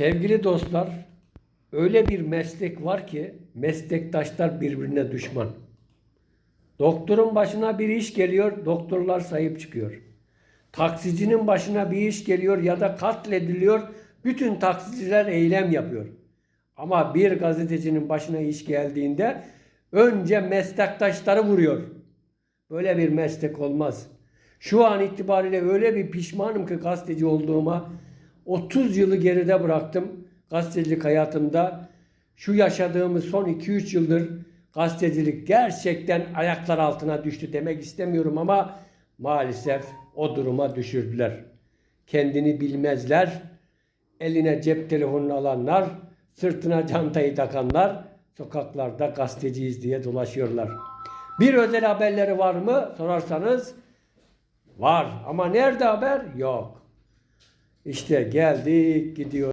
Sevgili dostlar, öyle bir meslek var ki meslektaşlar birbirine düşman. Doktorun başına bir iş geliyor, doktorlar sahip çıkıyor. Taksicinin başına bir iş geliyor ya da katlediliyor, bütün taksiciler eylem yapıyor. Ama bir gazetecinin başına iş geldiğinde önce meslektaşları vuruyor. Böyle bir meslek olmaz. Şu an itibariyle öyle bir pişmanım ki gazeteci olduğuma. 30 yılı geride bıraktım gazetecilik hayatımda. Şu yaşadığımız son 2-3 yıldır gazetecilik gerçekten ayaklar altına düştü demek istemiyorum ama maalesef o duruma düşürdüler. Kendini bilmezler, eline cep telefonunu alanlar, sırtına çantayı takanlar sokaklarda gazeteciyiz diye dolaşıyorlar. Bir özel haberleri var mı sorarsanız var ama nerede haber? Yok. İşte geldik gidiyor.